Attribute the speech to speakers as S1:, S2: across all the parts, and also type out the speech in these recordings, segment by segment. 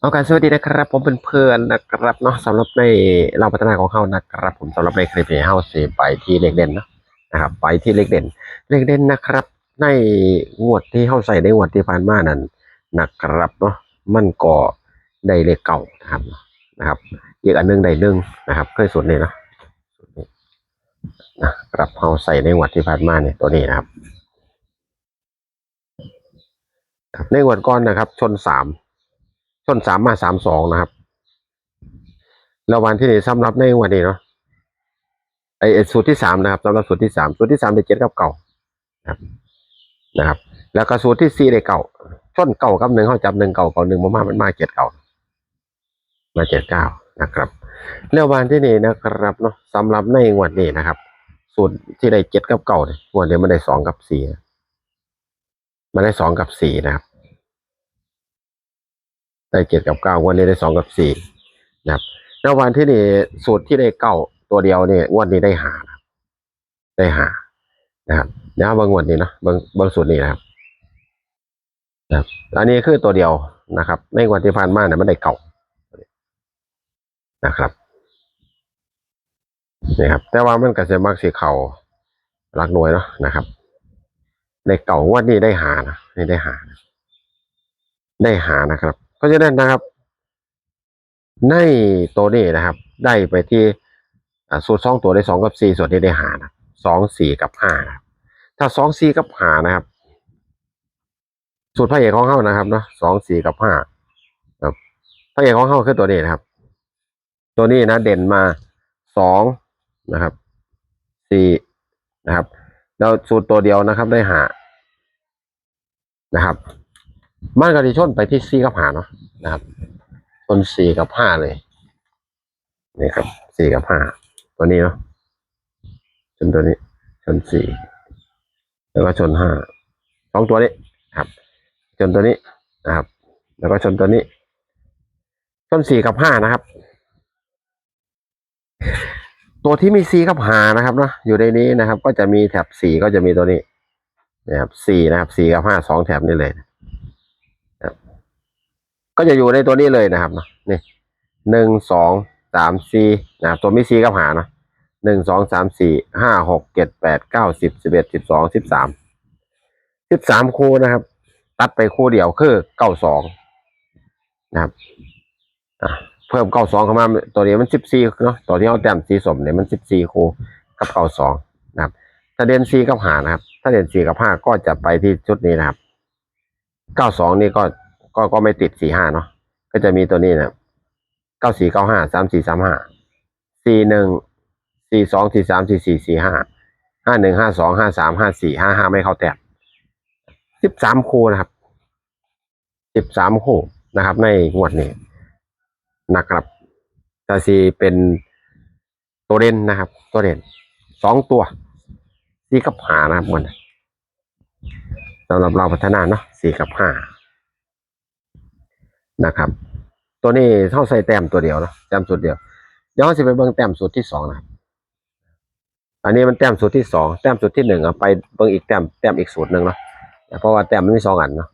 S1: เอาการสวัสดีนะครับผมเพื่อนนะครับเนาะสำหรับในเราพัฒนาของเขานะครับ ผมสำหรับในคลิปนี้เฮาสิไปที่เลขเด่นนะนะครับ ไปที่เลขเด่น เลขเด่นนะครับ ในงวดที่เฮาใส่ในงวดที่ผ่านมานั้นนะครับเนาะมันก็ได้เลขเก่านะครับนะครับอีกอันหนึงได้หนึ่งนะครับเคยสุดนี่นะนะครับเฮาใส่ในงวดที่ผ่านมาเนี่ยตัวนี้นะครับในงวดก่อนนะครับ ชนสาม ชนสามมาสามสองนะครับ แล้ววันที่นี่สำหรับในวันนี้เนาะไอไอ้สูตรที่สามนะครับสำหรับสูตรที่สามสูตรที่สามได้เจ็ดกับเก่านะครับ แล้วก็สูตรที่สี่ได้เก่าชนเก่ากับหนึ่งเขาจับหนึ่งเก่าเก่าหนึ่งมามามันมาเจ็ดเก่ามาเจ็ดเก้านะครับแล้ววันที่นี่นะครับเนาะสำหรับในวดนี้นะครับ สูตรที่ได้เจ็ดกับเก่าเนี่ยวดนี้มันได้สองกับสี่มันได้สองกับสี่นะครับ ได้เจ็ดกับเก้างวันนี้ได้สองกับสี่นะครับแล้ววันที่นี่สูตรที่ได้เก้าตัวเดียวเนี่ยงวันนี้ได้หาได้หานะครับเดี๋ยวเบางงวันนี้นะบางบางสูตรนี้นะครับนะครับอันนี้คือตัวเดียวนะครับ ในวันที่ผ่านมาเนี่ยมันได้เก่านะครับนี่ครับ แต่ว่ามันก็จะมักสีเข่าหลักหน่วยเนาะนะครับได้เก่าวันนี้ได้หานะนี่ได้หา ได้หานะครับ เพราะฉะนั้นนะครับ ในตัวนี้นะครับ ได้ไปที่สูตรสองตัวได้สองกับสี่ส่วนนี้ได้หานะสองสี่กับห้านะถ้าสองสี่กับห้านะครับ สูตรพระเอกของเขานะครับเนาะสองสี่กับห้าครับพระเอกของเขาคือตัวนี้นะครับ ตัวนี้นะเด่นมาสองนะครับสี่นะครับ แล้วสูตรตัวเดียวนะครับได้หานะครับ มันก็จะชนไปที่สี่กับห้าเนาะนะครับชนสี่กับห้าเลยนี่ครับสี่กับห้าตัวนี้เนาะชนตัวนี้ ชนสี่แล้วก็ชนห้าสองตัวนี้ครับ ชนตัวนี้นะครับ แล้วก็ชนตัวนี้ ชนสี่กับห้านะครับ ตัวที่มีสี่กับห้านะครับเนาะอยู่ในนี้นะครับ ก็จะมีแถบสี่ก็จะมีตัวนี้นะครับสี่นะครับสี่กับห้าสองแถบนี่เลย ก็จะอยู่ในตัวนี้เลยนะครับเนาะนี่หนึ่งสองสามสี่นะตัวมีสี่กับหานะหนึ่งสองสามสี่ห้าหกเจ็ดแปดเก้าสิบสิบเอ็ดสิบสองสิบสามสิบสามคู่นะครับ ตัดไปคู่เดียวคือเก้าสองนะครับอะเพิ่มเก้าสองเข้ามาตัวนี้มันสิบสี่เนาะตัวที่เอาแต้มสีสมเนี่ยมันสิบสี่คู่กับเก้าสองนะครับ ถ้าเด่นสี่กับหานะครับ ถ้าเด่นสี่กับห้าก็จะไปที่ชุดนี้นะครับเก้าสองนี่ก็ ก็ก็ไม่ติดสี่ห้าเนาะก็จะมีตัวนี้นะเก้าสี่เก้าห้าสามสี่สามห้าสี่หนึ่งสี่สองสี่สามสี่สี่สี่ห้าห้าหนึ่งห้าสองห้าสามห้าสี่ห้าห้าไม่เข้าแต้มสิบสามคู่นะครับสิบสามคู่นะครับ ในงวดนี้นะครับตาซีเป็นตัวเด่นนะครับ ตัวเด่นสองตัวสี่กับหานะครับมันสำหรับเราพัฒนาเนาะสี่กับห้า นะครับ ตัวนี้เท่าใส่แต้มตัวเดียวนะแต้มสุดเดียวเดี๋ยวเราจะไปเบิ่งแต้มสุดที่สองนะครับอันนี้มันแต้มสุดที่สองแต้มสุดที่หนึ่งเอาไปเบิ่งอีกแต้มแต้มอีกสูตรหนึ่งเนาะเพราะว่าแต้มมันมีสองอันเนาะ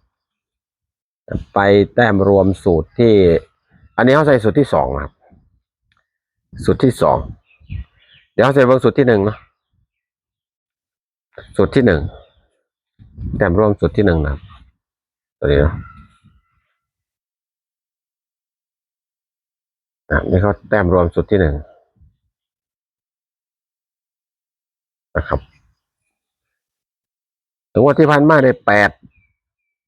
S1: ไปแต้มรวมสูตรที่ อันนี้เขาใส่สูตรที่สองครับ สูตรที่สองเดี๋ยวเราจะไปเบิ่งสูตรที่หนึ่งเนาะสูตรที่หนึ่งแต้มรวมสูตรที่หนึ่งนะตัวนี้เนาะ อะนี่เขาแต้มรวมสุดที่หนึ่งนะครับถึงว่าที่พันมาได้แปด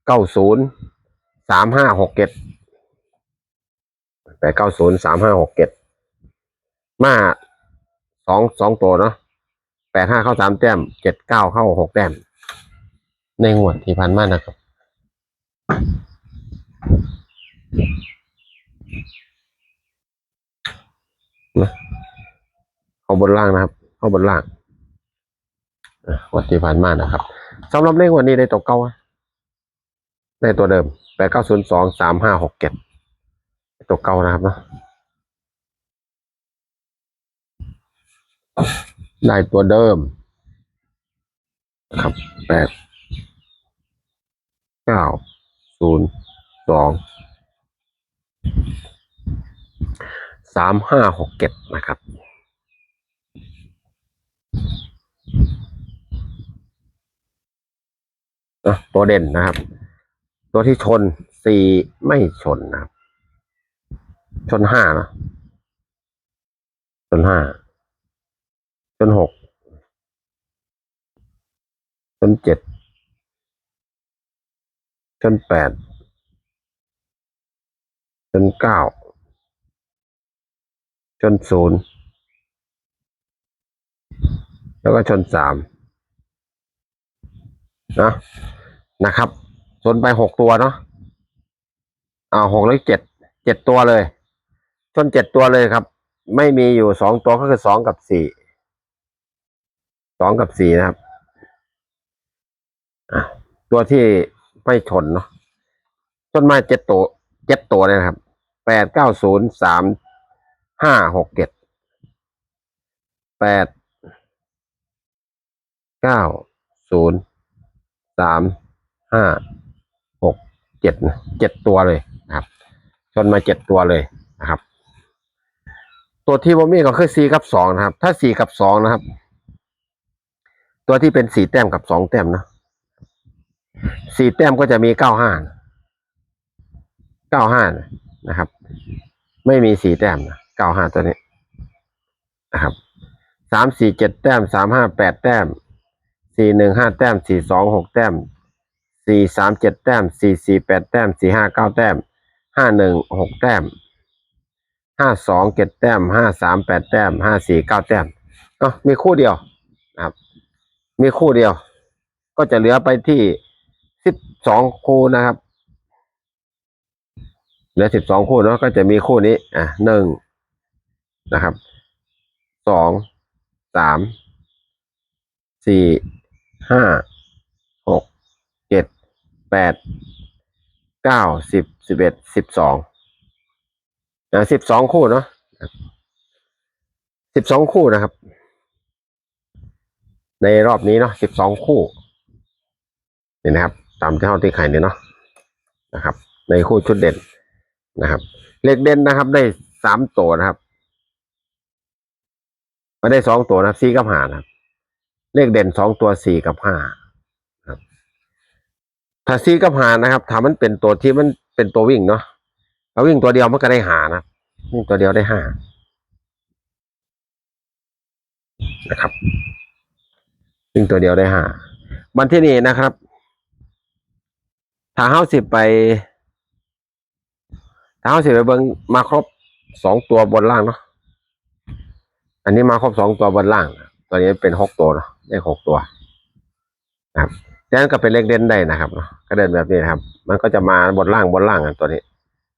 S1: เก้าศูนย์สามห้าหกเจ็ดแปดเก้าศูนย์สามห้าหกเจ็ดมาสองสองตัวเนาะแปดห้าเข้าสามแต้มเจ็ดเก้าเข้าหกแต้ม ในงวดที่พันมานะครับ เข้าบนล่างนะครับ เข้าบนล่างวันที่ผ่านมานะครับสำหรับเลขวันนี้ได้ตัวเก้าได้ตัวเดิมแปดเก้าศูนย์สองสามห้าหกเจ็ดตัวเก้านะครับเนาะได้ตัวเดิมนะครับแปดเก้าศูนย์สอง สามห้าหกเจ็ดนะครับ ตัวเด่นนะครับ ตัวที่ชนสี่ไม่ชนนะครับ ชนห้านะชนห้าชนหกชนเจ็ดชนแปดชนเก้า ชนศูนย์แล้วก็ชนสามนะนะครับชนไปหกตัวเนาะอ่าหกแล้วเจ็ดเจ็ดตัวเลย ชนเจ็ดตัวเลยครับ ไม่มีอยู่สองตัวก็คือสองกับสี่สองกับสี่นะครับตัวที่ไม่ชนเนาะต้นไม้เจ็ดตัวเจ็ดตัวเลยนะครับแปดเก้าศูนย์สาม ห้าหกเจ็ดแปดเก้าศูนย์สามห้าหกเจ็ดเจ็ดตัวเลยนะครับ ชนมาเจ็ดตัวเลยนะครับ ตัวที่บ่มีก็คือสี่กับสองนะครับ ถ้าสี่กับสองนะครับ ตัวที่เป็นสี่แต้มกับสองแต้มนะสี่แต้มก็จะมีเก้าห้าเก้าห้านะครับ ไม่มีสี่แต้มนะ ก้าห้าตัวนี้นะครับสามสี่เจ็ดแต้มสามห้าแปดแต้มสี่หนึ่งห้าแต้มสี่สองหกแต้มสี่สามเจ็ดแต้มสี่สี่แปดแต้มสี่ห้าเก้าแต้มห้าหนึ่งหกแต้มห้าสองเจ็ดแต้มห้าสามแปดแต้มห้าสี่เก้าแต้มเนาะมีคู่เดียวนะครับ มีคู่เดียว ก็จะเหลือไปที่สิบสองคู่นะครับ เหลือสิบสองคู่เนาะก็จะมีคู่นี้ อะหนึ่ง นะครับสองสามสี่ห้าหกเจ็ดแปดเก้าสิบสิบเอ็ดสิบสองนะสิบสองคู่เนาะสิบสองคู่นะครับ ในรอบนี้เนาะสิบสองคู่นี่นะครับ ตามที่เขาที่ไข่เนี่ยเนาะนะครับ ในคู่ชุดเด่นนะครับ เลขเด่นนะครับ ได้สามตัวนะครับ ม่ได้สองตัวนะสี่กับห้านะครับ เลขเด่นสองตัวสี่กับห้าครับ ถ้าสี่กับห้านะครับถ้ามันเป็นตัวที่มันเป็นตัววิ่งเนาะเราวิ่งตัวเดียวมันก็ได้หานะวิ่งตัวเดียวได้ห้านะครับวิ่งตัวเดียวได้ห้าวันที่นี่นะครับถ้าเฮาสิไปถ้าเฮาสิไปเบิ่งมาครบสองตัวบนล่างเนาะ อันนี้มาครบสองตัวบนล่างตัวนี้เป็นหกตัวเนาะได้หกตัวนะครับดังนั้นก็เป็นเลขเด่นได้นะครับเนาะก็เดินแบบนี้นะครับ มันก็จะมาบนล่างบนล่างอะตัวนี้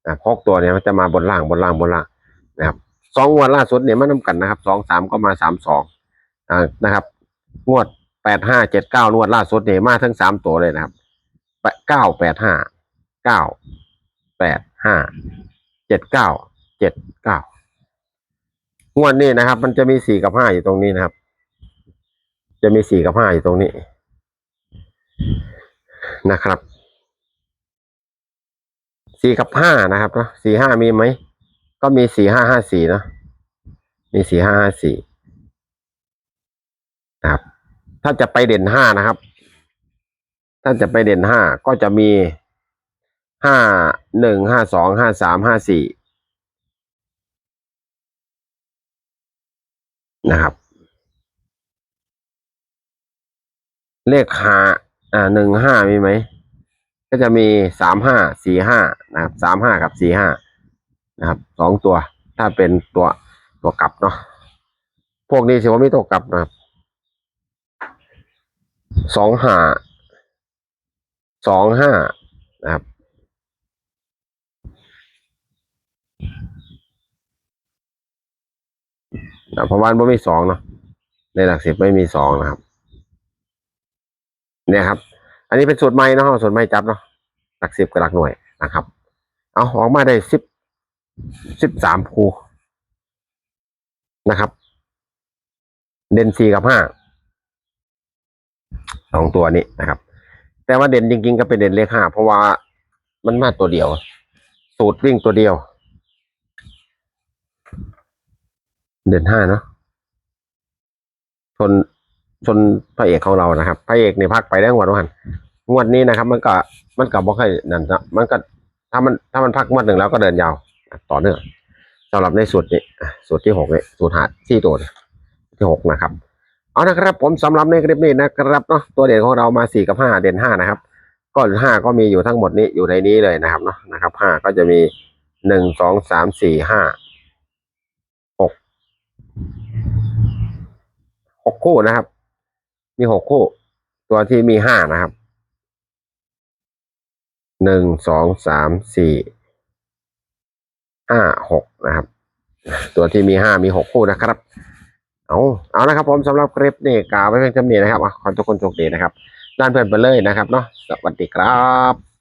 S1: นะหกตัวเนี่ยมันจะมาบนล่างบนล่างบนล่างนะครับสองงวดล่าสุดเนี่ยมันน้ำกันนะครับสองสามก็มาสามสองอ่านะครับ งวดแปดห้าเจ็ดเก้างวดล่าสุดเนี่ยมาทั้งสามตัวเลยนะครับเก้าแปดห้าเก้าแปดห้าเจ็ดเก้าเจ็ดเก้า งวดนี้นะครับ มันจะมีสี่กับห้าอยู่ตรงนี้นะครับ จะมีสี่กับห้าอยู่ตรงนี้นะครับสี่กับห้านะครับเนาะสี่ห้ามีไหมก็มีสี่ห้าห้าสี่เนาะมีสี่ห้าห้าสี่นะครับ ถ้าจะไปเด่นห้านะครับ ถ้าจะไปเด่นห้าก็จะมีห้าหนึ่งห้าสองห้าสามห้าสี่ นะครับ เลขห้าอ่าหนึ่งห้ามีไหม ก็จะมีสามห้าสี่ห้านะครับสามห้ากับสี่ห้านะครับสองตัว ถ้าเป็นตัวตัวกลับเนาะพวกนี้ถือว่ามีตัวกลับนะครับสองห้าสองห้านะครับ นะเพราะว่ามันไม่มีสองเนาะในหลักสิบไม่มีสองนะครับ เนี่ยครับ อันนี้เป็นสูตรใหม่เนาะสูตรใหม่จับเนาะหลักสิบกับหลักหน่วยนะครับ เอาออกมาได้สิบสิบสามคูนะครับ เด่นสี่กับห้าสองตัวนี้นะครับ แต่ว่าเด่นจริงๆก็เป็นเด่นเลขห้าเพราะว่ามันมาตัวเดียว สูตรวิ่งตัวเดียว เดือนห้าเนาะชนชนพระเอกของเรานะครับพระเอกในพักไปได้งวดวันงวดนี้นะครับ มันก็มันก็บ่ค่อยนั่นนะมันก็ถ้ามันถ้ามันพักงวดหนึ่งแล้วก็เดินยาว ต่อเนื่องสำหรับในสูตรนี้อะสูตรที่หกเนี่ยสูตรหาที่ตัวที่หกนะครับ เอานะครับ ผมสำหรับในคลิปนี้นะครับเนาะตัวเด่นของเรามาสี่กับห้าเด่นห้านะครับก็ห้าก็มีอยู่ทั้งหมดนี้อยู่ในนี้เลยนะครับเนาะนะครับห้าก็จะมีหนึ่งสองสามสี่ห้า หกคู่นะครับ มีหกคู่ ตัวที่มีห้านะครับหนึ่งสองสามสี่ห้าหกนะครับ ตัวที่มีห้ามีหกคู่นะครับ เอาเอานะครับผมสำหรับคลิปนี้กล่าวไว้เพียงเท่านี้นะครับขอทุกคนโชคดีนะครับด้านเพื่อนไปเลยนะครับเนาะสวัสดีครับ